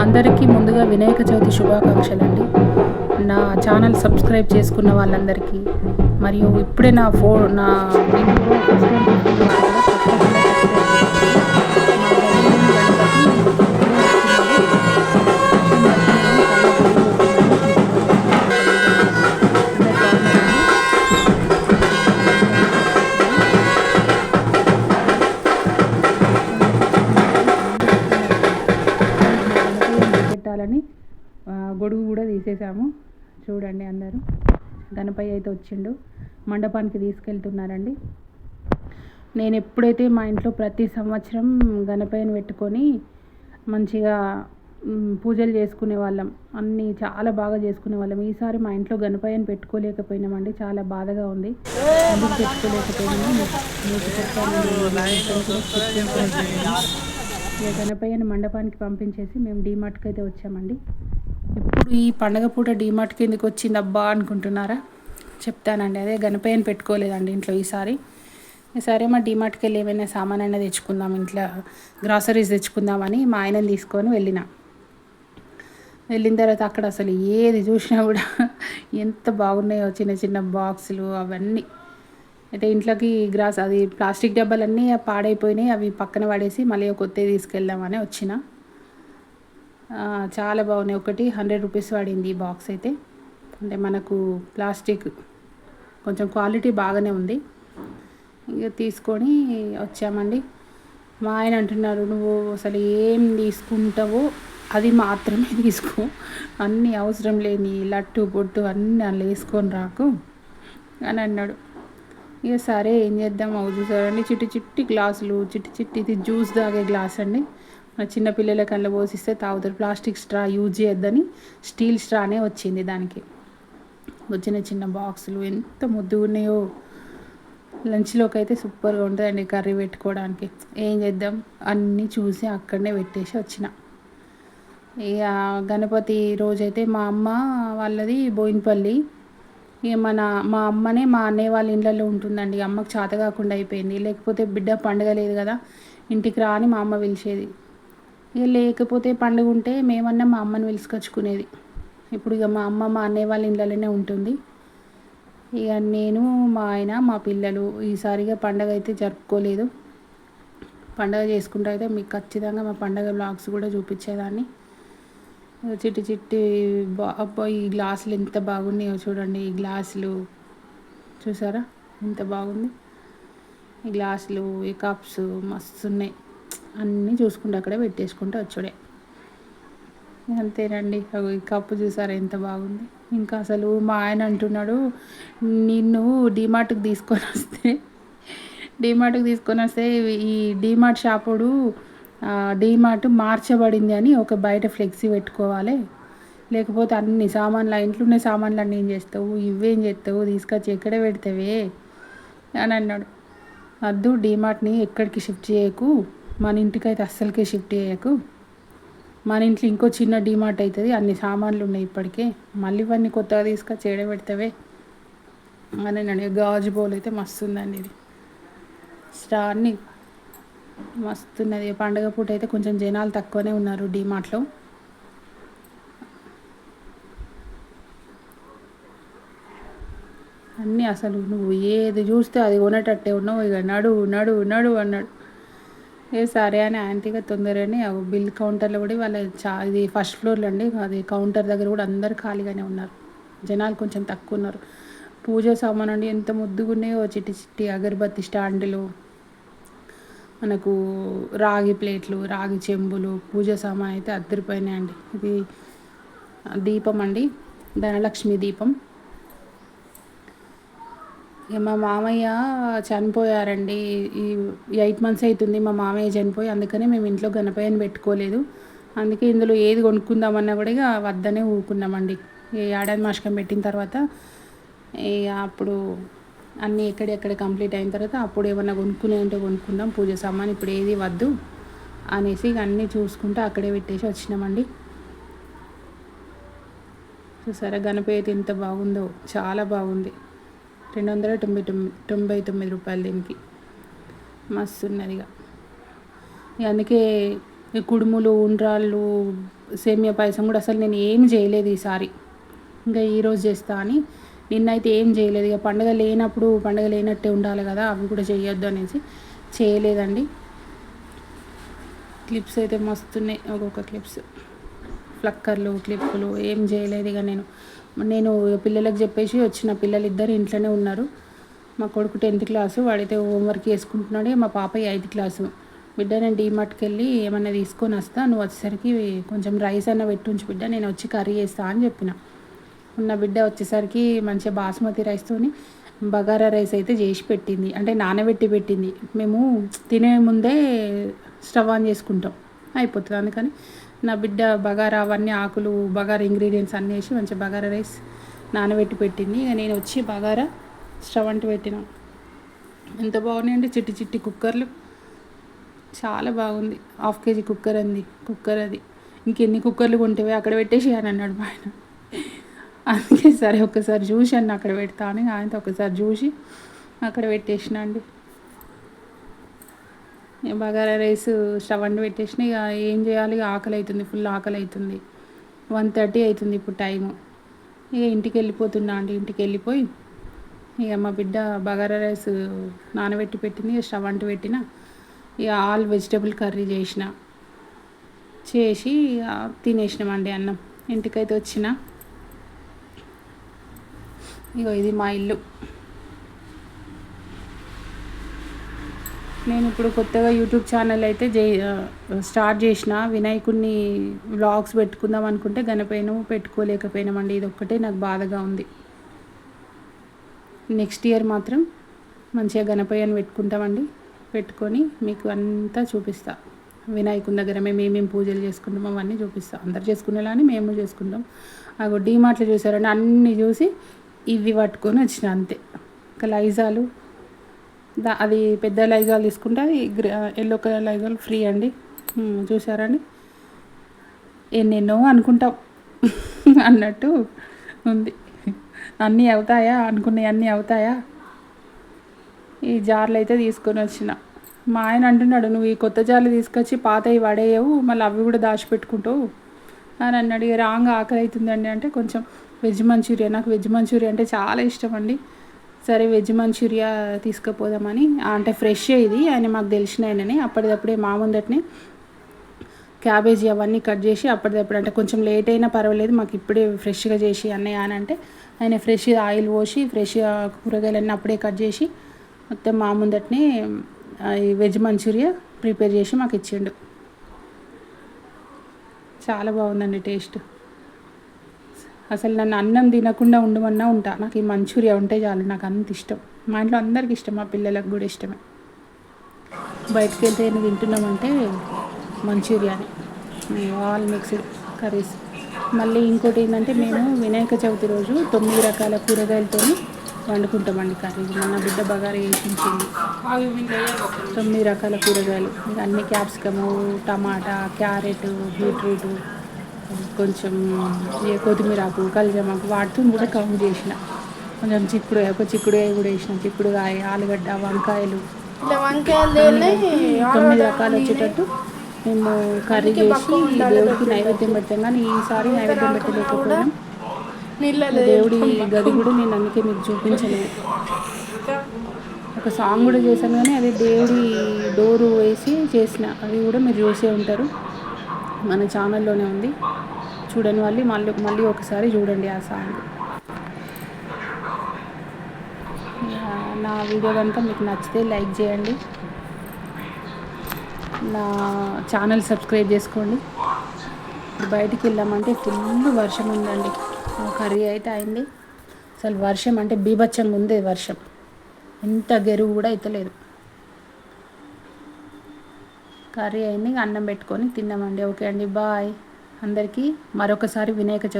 అందరికీ ముందుగా వినాయక చవితి శుభాకాంక్షలు అండి నా ఛానల్ సబ్స్క్రైబ్ చేసుకున్న వాళ్ళందరికీ మరియు ఇప్పుడే నా ఫో నా రండి అందరూ. గణపయ్య అయితే వచ్చిండు. మండపానికి తీసుకెళ్తున్నారండి. నేను ఎప్పుడైతే మా ఇంట్లో ప్రతి సంవత్సరం గణపయ్యను పెట్టుకొని మంచిగా పూజలు చేసుకునే వాళ్ళం అన్నీ చాలా బాగా చేసుకునే వాళ్ళం. ఈసారి మా ఇంట్లో గణపయ్యను పెట్టుకోలేకపోయినామండి. చాలా బాధగా ఉంది. ఎందుకు పెట్టుకోలేకపోయినాము గణపయ్యను ఇక మండపానికి పంపించేసి మేము డీమార్ట్కి అయితే వచ్చామండి. ఇప్పుడు ఈ పండగ పూట డిమార్ట్ కిందకి వచ్చింది అబ్బా అనుకుంటున్నారా? చెప్తానండి. అదే గణపయ్యని పెట్టుకోలేదండి ఇంట్లో ఈసారి. సరే మా డీమార్ట్కి వెళ్ళి ఏమైనా సామాన్ అయినా తెచ్చుకుందాం ఇంట్లో గ్రాసరీస్ తెచ్చుకుందామని మా ఆయనని తీసుకొని వెళ్ళిన. వెళ్ళిన తర్వాత అక్కడ అసలు ఏది చూసినా కూడా ఎంత బాగున్నాయో చిన్న చిన్న బాక్సులు అవన్నీ. అయితే ఇంట్లోకి గ్రాస్ అది ప్లాస్టిక్ డబ్బాలన్నీ పాడైపోయినాయి అవి పక్కన పడేసి మళ్ళీ కొత్తవి తీసుకెళ్దామని వచ్చిన. చాలా బాగున్నాయి. ఒకటి హండ్రెడ్ రూపీస్ పడింది ఈ బాక్స్ అయితే. అంటే మనకు ప్లాస్టిక్ కొంచెం క్వాలిటీ బాగానే ఉంది. ఇక తీసుకొని వచ్చామండి. మా ఆయన అంటున్నారు నువ్వు అసలు ఏం తీసుకుంటావో అది మాత్రమే తీసుకో. అన్నీ అవసరం లేని లట్టు పొట్టు అన్నీ అందులో వేసుకొని రాకు అని అన్నాడు. ఇక సరే ఏం చేద్దాం? అవు చూసారండి చిట్టి చిట్టి గ్లాసులు చిట్టి చిట్టి ఇది జ్యూస్ తాగే గ్లాస్ అండి. చిన్నపిల్లల కళ్ళ పోసిస్తే తాగుతారు. ప్లాస్టిక్ స్ట్రా యూజ్ చేయొద్దని స్టీల్ స్ట్రానే వచ్చింది దానికి. వచ్చిన చిన్న బాక్సులు ఎంత ముద్దు ఉన్నాయో. లంచ్లోకి అయితే సూపర్గా ఉంటుందండి కర్రీ పెట్టుకోవడానికి. ఏం చేద్దాం? అన్నీ చూసి అక్కడనే పెట్టేసి వచ్చిన. ఇక గణపతి రోజైతే మా అమ్మ వాళ్ళది బోయినపల్లి. ఇక మన మా అమ్మనే మా అన్నయ్య వాళ్ళ ఇళ్ళల్లో ఉంటుందండి. అమ్మకు చేత కాకుండా అయిపోయింది. లేకపోతే బిడ్డ పండగ లేదు కదా. ఇంటికి రాని మా అమ్మ పిలిచేది. ఇక లేకపోతే పండుగ ఉంటే మేమన్నా మా అమ్మని పిలుచుకొచ్చుకునేది. ఇప్పుడు ఇక మా అమ్మ మా అన్నయ్య వాళ్ళ ఇళ్ళలోనే ఉంటుంది. ఇక నేను మా ఆయన మా పిల్లలు ఈసారిగా పండగ అయితే జరుపుకోలేదు. పండగ చేసుకుంటే అయితే మీకు ఖచ్చితంగా మా పండగ బ్లాగ్స్ కూడా చూపించేదాన్ని. చిట్టి చిట్టి బా ఈ గ్లాసులు ఎంత బాగున్నాయో చూడండి. ఈ గ్లాసులు చూసారా? ఎంత బాగుంది. ఈ గ్లాసులు ఈ కప్స్ మస్తు ఉన్నాయి. అన్నీ చూసుకుంటూ అక్కడే పెట్టేసుకుంటూ వచ్చుడే. అంతేనండి. ఈ కప్పు చూసారా ఎంత బాగుంది. ఇంకా అసలు మా ఆయన అంటున్నాడు నిన్ను డీమార్ట్కి తీసుకొని వస్తే డీమార్ట్కి తీసుకొని వస్తే ఈ డీమార్ట్ షాపుడు డీమార్ట్ మార్చబడింది అని ఒక బయట ఫ్లెక్సీ పెట్టుకోవాలి. లేకపోతే అన్ని సామాన్లు ఇంట్లో ఉన్న సామాన్లు అన్నీ ఏం చేస్తావు? ఇవేం చేస్తావు? తీసుకొచ్చి ఎక్కడే పెడతావే? అని అన్నాడు. వద్దు డీమార్ట్ని ఎక్కడికి షిఫ్ట్ చేయకు. మన ఇంటికైతే అస్సలకే షిఫ్ట్ చేయకు. మన ఇంట్లో ఇంకో చిన్న డీమార్ట్ అవుతుంది అన్ని సామాన్లు ఉన్నాయి ఇప్పటికే. మళ్ళీ ఇవన్నీ కొత్తగా తీసుకొచ్చి ఏడ పెడతావే అని నేను గాజు బౌల్ అయితే మస్తు ఉందండి ఇది. స్టార్ని అన్ని పండగ పూట అయితే కొంచెం జనాలు తక్కువనే ఉన్నారు డీమార్ట్లో. అన్నీ అసలు నువ్వు ఏది చూస్తే అది కొనేటట్టే ఉన్నావు. ఇక నడు నడు నడు అన్నాడు. ఏ సరే అని యాంటీగా తొందరగానే బిల్ కౌంటర్లో కూడా వాళ్ళ చా ఇది ఫస్ట్ ఫ్లోర్లో అండి అది కౌంటర్ దగ్గర కూడా అందరు ఖాళీగానే ఉన్నారు. జనాలు కొంచెం తక్కువ ఉన్నారు. పూజ సామాన్ అండి ఎంత ముద్దుగా ఉన్నాయో చిట్టి చిట్టి అగరబత్తి స్టాండ్లు మనకు రాగి ప్లేట్లు రాగి చెంబులు పూజ సామాన్ అయితే అద్దరిపోయినాయండి. ఇది దీపం అండి ధనలక్ష్మి దీపం. ఇక మా మామయ్య చనిపోయారండి. ఈ ఎయిట్ మంత్స్ అవుతుంది మా మామయ్య చనిపోయి అందుకనే మేము ఇంట్లో గణపయ్యని పెట్టుకోలేదు. అందుకే ఇందులో ఏది కొనుక్కుందామన్నా కూడా ఇక వద్దనే ఊరుకున్నామండి. ఈ ఏడాది మాసకం పెట్టిన తర్వాత ఇక అప్పుడు అన్నీ ఎక్కడెక్కడ కంప్లీట్ అయిన తర్వాత అప్పుడు ఏమన్నా కొనుక్కునే ఉంటే కొనుక్కుందాం పూజ సామాన్ ఇప్పుడు ఏది వద్దు అనేసి ఇక అన్నీ చూసుకుంటూ అక్కడే పెట్టేసి వచ్చినామండి. చూసారా గణపతి ఎంత బాగుందో చాలా బాగుంది. రెండు వందల తొంభై తొమ్మిది తొంభై తొమ్మిది రూపాయలు దీనికి. మస్తు ఉన్నది ఇక ఇక అందుకే కుడుములు ఉండ్రాళ్ళు సేమియా పాయసం కూడా అసలు నేను ఏం చేయలేదు ఈసారి. ఇంకా ఈరోజు చేస్తా అని. నిన్నైతే ఏం చేయలేదు. ఇక పండగ లేనప్పుడు పండగ లేనట్టే ఉండాలి కదా అవి కూడా చేయొద్దు అనేసి చేయలేదండి. క్లిప్స్ అయితే మస్తున్నాయి. ఒక్కొక్క క్లిప్స్. ఫ్లక్కర్లు క్లిప్పులు ఏం చేయలేదు ఇక నేను. నేను పిల్లలకు చెప్పేసి వచ్చిన పిల్లలు ఇద్దరు ఇంట్లోనే ఉన్నారు. మా కొడుకు టెన్త్ క్లాసు వాడైతే హోంవర్క్ చేసుకుంటున్నాడు. మా పాప ఎయిత్ క్లాసు. బిడ్డ నేను డీమార్ట్కి వెళ్ళి ఏమన్నా తీసుకొని వస్తా నువ్వు వచ్చేసరికి కొంచెం రైస్ అన్న పెట్టుంచి బిడ్డ నేను వచ్చి కర్రీ చేస్తా అని చెప్పిన. ఉన్న బిడ్డ వచ్చేసరికి మంచిగా బాస్మతి రైస్తోని బగారా రైస్ అయితే చేసి పెట్టింది. అంటే నానబెట్టి పెట్టింది. మేము తినే ముందే స్టవ్ ఆన్ చేసుకుంటాం. అయిపోతుంది. అందుకని నా బిడ్డ బగారా అవన్నీ ఆకులు బగారా ఇంగ్రీడియంట్స్ అన్నీ వేసి మంచి బగారా రైస్ నానబెట్టి పెట్టింది. ఇక నేను వచ్చి బగారా స్టవ్ అంటు పెట్టిన. ఎంత బాగున్నాయండి చిట్టి చిట్టి కుక్కర్లు. చాలా బాగుంది. హాఫ్ కేజీ కుక్కర్ అంది. కుక్కర్ అది. ఇంకెన్ని కుక్కర్లు కొంటేవి అక్కడ పెట్టేసి అని అన్నాడు మా ఆయన. అందుకే సరే ఒకసారి చూసి అన్న అక్కడ పెడతాను ఆయనతో ఒకసారి చూసి అక్కడ పెట్టేసిన అండి బగారా రైస్ స్టవ్ అండి పెట్టేసిన ఇక ఏం చేయాలి? ఆకలి అవుతుంది ఫుల్ ఆకలి అవుతుంది వన్ థర్టీ అవుతుంది ఇప్పుడు టైము. ఇక ఇంటికి వెళ్ళిపోతున్నా అండి ఇంటికి వెళ్ళిపోయి ఇక మా బిడ్డ బగారా రైస్ నానబెట్టి పెట్టింది ఇక స్టవ్ అంటు పెట్టిన. ఇక ఆల్ వెజిటబుల్ కర్రీ చేసిన. చేసి తినేసినామండి అన్నం. ఇంటికైతే వచ్చిన. ఇగో ఇది మా ఇల్లు. నేను ఇప్పుడు కొత్తగా యూట్యూబ్ ఛానల్ అయితే జై స్టార్ట్ చేసిన వినాయకుడిని వ్లాగ్స్ పెట్టుకుందాం అనుకుంటే గణపైనము పెట్టుకోలేకపోయినామండి. ఇది ఒక్కటే నాకు బాధగా ఉంది. నెక్స్ట్ ఇయర్ మాత్రం మంచిగా గణపయ్యను పెట్టుకుంటామండి. పెట్టుకొని మీకు అంతా చూపిస్తా. వినాయకుని దగ్గర మేము ఏమేమి పూజలు చేసుకుంటాం అవన్నీ చూపిస్తాం. అందరు చేసుకునేలానే మేము చేసుకుంటాం. అగో డీమార్ట్లో చూసారండి అన్నీ చూసి ఇవి పట్టుకొని వచ్చిన అంతే. ఒక లైజాలు అది పెద్ద లైజాలు తీసుకుంటే అది ఎల్లో కలర్ లైజాలు ఫ్రీ అండి. చూసారండి ఎన్నెన్నో అనుకుంటాం అన్నట్టు ఉంది. అన్నీ అవుతాయా? అనుకున్నవి అన్నీ అవుతాయా? ఈ జార్లు అయితే తీసుకొని వచ్చిన. మా ఆయన అంటున్నాడు నువ్వు ఈ కొత్త జార్లు తీసుకొచ్చి పాతవి పడేయవు మళ్ళీ అవి కూడా దాచిపెట్టుకుంటావు. అని అన్నాడు. రాంగ్ ఆకలి అవుతుందండి అంటే కొంచెం వెజ్ మంచూరియా. నాకు వెజ్ మంచూరియా అంటే చాలా ఇష్టం అండి. సరే వెజ్ మంచూరియా తీసుకుపోదామని అంటే ఫ్రెష్ ఇది ఆయన మాకు తెలిసిన ఆయనని. అప్పటిదప్పుడే మా ముందటనే క్యాబేజీ అవన్నీ కట్ చేసి అప్పటిదప్పుడు అంటే కొంచెం లేట్ అయినా పర్వాలేదు మాకు ఇప్పుడే ఫ్రెష్గా చేసి అన్నయ్య అని అంటే ఆయన ఫ్రెష్ ఆయిల్ పోసి ఫ్రెష్ కూరగాయలన్నీ అప్పుడే కట్ చేసి మొత్తం మా ముందటనే వెజ్ మంచూరియా ప్రిపేర్ చేసి మాకు ఇచ్చిండు. చాలా బాగుందండి టేస్ట్. అసలు నన్ను అన్నం తినకుండా ఉండమన్నా ఉంటా. నాకు ఈ మంచూరియా ఉంటే చాలు నాకు అంత ఇష్టం. మా ఇంట్లో అందరికి ఇష్టం మా పిల్లలకు కూడా ఇష్టమే. బయటకు వెళ్తే ఏమైనా తింటున్నామంటే మంచూరియాని. All mixed curries. మళ్ళీ ఇంకోటి ఏంటంటే మేము వినాయక చవితి రోజు తొమ్మిది రకాల కూరగాయలతో వండుకుంటామండి కర్రీ. మన బిడ్డ బగారా వేసింది తొమ్మిది రకాల కూరగాయలు. అన్ని క్యాప్సికము టమాటా క్యారెట్ బీట్రూట్ కొంచెం కొత్తిమీరాకు కలిజమాకు వాటితో కూడా కౌంట్ చేసిన. కొంచెం చిక్కుడు ఒక చిక్కుడుకాయ కూడా వేసిన. చిక్కుడుకాయ ఆలుగడ్డ వంకాయలు. తొమ్మిది రకాలు వచ్చేటట్టు మేము కర్రీ చేసి దేవుడికి నైవేద్యం పెట్టాం కానీ ఈసారి నైవేద్యం పెట్టలేకపోయినాం. దేవుడి గది కూడా నేను అందుకే మీకు చూపించలేదు. ఒక సాంగ్ కూడా చేశాను కానీ అది దేవుడి డోరు వేసి చేసిన. అది కూడా మీరు చూసే ఉంటారు. మన ఛానల్లోనే ఉంది. చూడని వాళ్ళు మళ్ళీ మళ్ళీ ఒకసారి చూడండి ఆ సాంగ్ నా వీడియో కనుక మీకు నచ్చితే లైక్ చేయండి. నా ఛానల్ సబ్స్క్రైబ్ చేసుకోండి. బయటికి వెళ్ళామంటే ఫుల్ వర్షం ఉందండి. కర్రీ అయితే అయింది. అసలు వర్షం అంటే బీభత్సంగా ఉంది వర్షం. ఎంత గెరువు కూడా అవుతలేదు కర్రీ అయింది అన్నం పెట్టుకొని తిన్నామండి. ఓకే అండి బాయ్. అందరికీ మరొకసారి వినాయక చవితి